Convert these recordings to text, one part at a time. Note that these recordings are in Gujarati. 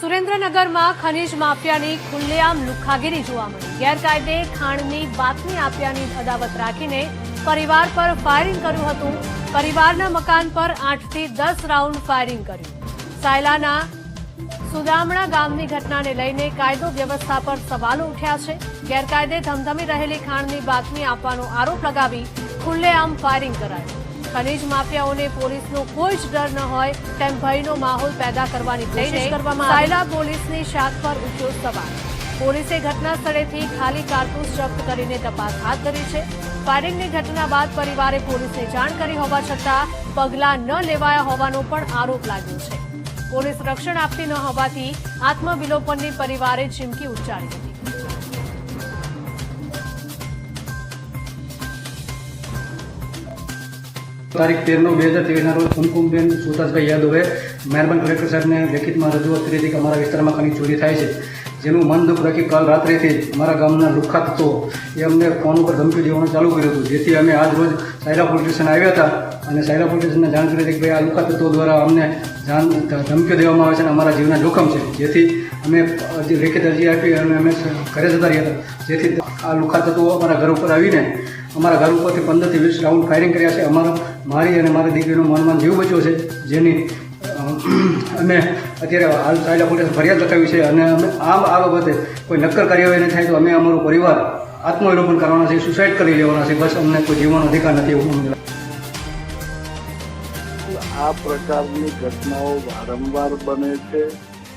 સુરેન્દ્રનગરમાં ખનીજ માફિયાની ખુલ્લેઆમ લુખાગીરી જોવા મળી. ગેરકાયદે ખાણની બાતમી આપ્યાની અદાવત રાખીને પરિવાર પર ફાયરિંગ કર્યું હતું. પરિવારના મકાન પર આઠથી દસ રાઉન્ડ ફાયરિંગ કર્યું. સાયલાના સુદામણા ગામની ઘટનાને લઈને કાયદો વ્યવસ્થા પર સવાલો ઉઠ્યા છે. ગેરકાયદે ધમધમી રહેલી ખાણની બાતમી આપવાનો આરોપ લગાવી ખુલ્લેઆમ ફાયરિંગ કરાયું. ખનીજ માફિયાઓને પોલીસનો કોઈ જ ડર ન હોય તેમ ભયનો માહોલ પેદા કરવાની કોશિશ કરવામાં સાયલા પોલીસની શાખ પર ઉઠ્યો સવાલ. પોલીસે ઘટના સ્થળેથી ખાલી કારતૂસ જપ્ત કરીને તપાસ હાથ ધરી છે. ફાયરિંગની ઘટના બાદ પરિવારે પોલીસને જાણ કરી હોવા છતાં પગલાં ન લેવાયા હોવાનો પણ આરોપ લાગ્યો છે. પોલીસ રક્ષણ આપતી ન હોવાથી આત્મવિલોપનની પરિવારે ચીમકી ઉચ્ચારી હતી. તારીખ તેરનો બે હજાર ત્રેવીસના રોજ કુમકુમબેન સુરતાસભાઈ યાદવે મહેરબાન કલેક્ટર સાહેબને લેખિતમાં રજૂઆત કરી હતી કે અમારા વિસ્તારમાં ઘણી ચોરી થાય છે. જેનું મન દુઃખ રાખી કાલ રાત્રેથી અમારા ગામના લુખાત તત્વો એ અમને ફોન ઉપર ધમકી દેવાનું ચાલુ કર્યું હતું. જેથી અમે આજ રોજ સાયરા પોલીસ સ્ટેશન આવ્યા હતા અને સાયરા પોલીસ સ્ટેશનને જાણ કરી હતી કે ભાઈ આ લુખા તત્વો દ્વારા અમને જાણ ધમકીઓ દેવામાં આવે છે અને અમારા જીવના જોખમ છે. જેથી અમે લેખિત અરજી આપી અને અમે ઘરે જતા રહ્યા હતા. જેથી આ લુખા તત્વો અમારા ઘર ઉપર આવીને અમારા ઘર ઉપરથી પંદરથી વીસ રાઉન્ડ ફાયરિંગ કર્યા છે. અમારો, મારી અને મારી દીકરીનો મનમાં જીવ બચ્યો છે, જેની, અમે અત્યારે હાલ સાયલા પોલીસ ફરિયાદ લખાવી છે અને અમે આમ આ બાબતે કોઈ નક્કર કાર્યવાહી ન થાય તો અમે અમારો પરિવાર આત્મવિલોપન કરવાના છે સુસાઇડ કરી લેવાના છે બસ અમને કોઈ જીવવાનો અધિકાર નથી એવું આ પ્રકારની ઘટનાઓ વારંવાર બને છે.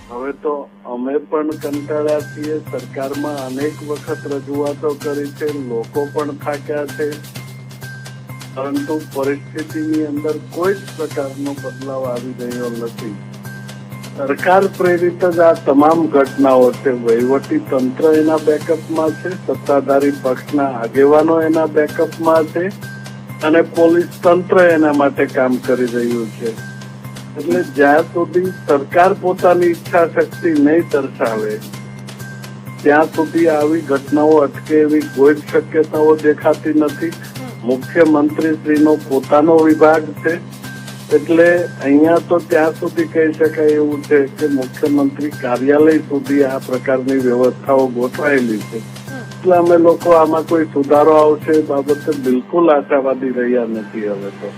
હવે તો અમે પણ કંટાળ્યા છીએ. સરકારમાં અનેક વખત રજૂઆતો કરી છે. લોકો પણ થાક્યા છે. પરંતુ પરિસ્થિતિની અંદર કોઈ જ પ્રકારનો બદલાવ આવી રહ્યો નથી. સરકાર પ્રેરિત જ આ તમામ ઘટનાઓ છે. વહીવટી તંત્ર એના બેકઅપમાં છે. સત્તાધારી પક્ષના આગેવાનો એના બેકઅપમાં છે. અને પોલીસ તંત્ર એના માટે કામ કરી રહ્યું છે. એટલે જ્યાં સુધી સરકાર પોતાની ઈચ્છા શક્તિ નહીં દર્શાવે, ત્યાં સુધી આવી ઘટનાઓ અટકે એવી કોઈ જ શક્યતાઓ દેખાતી નથી. મુખ્યમંત્રી શ્રીનો પોતાનો વિભાગ છે. એટલે અહીંયા તો ત્યાં સુધી કહી શકાય એવું છે કે મુખ્યમંત્રી કાર્યાલય સુધી આ પ્રકારની વ્યવસ્થાઓ ગોઠવાયેલી છે. એટલે અમે લોકો આમાં કોઈ સુધારો આવશે એ બાબતે બિલકુલ આશાવાદી રહ્યા નથી હવે તો.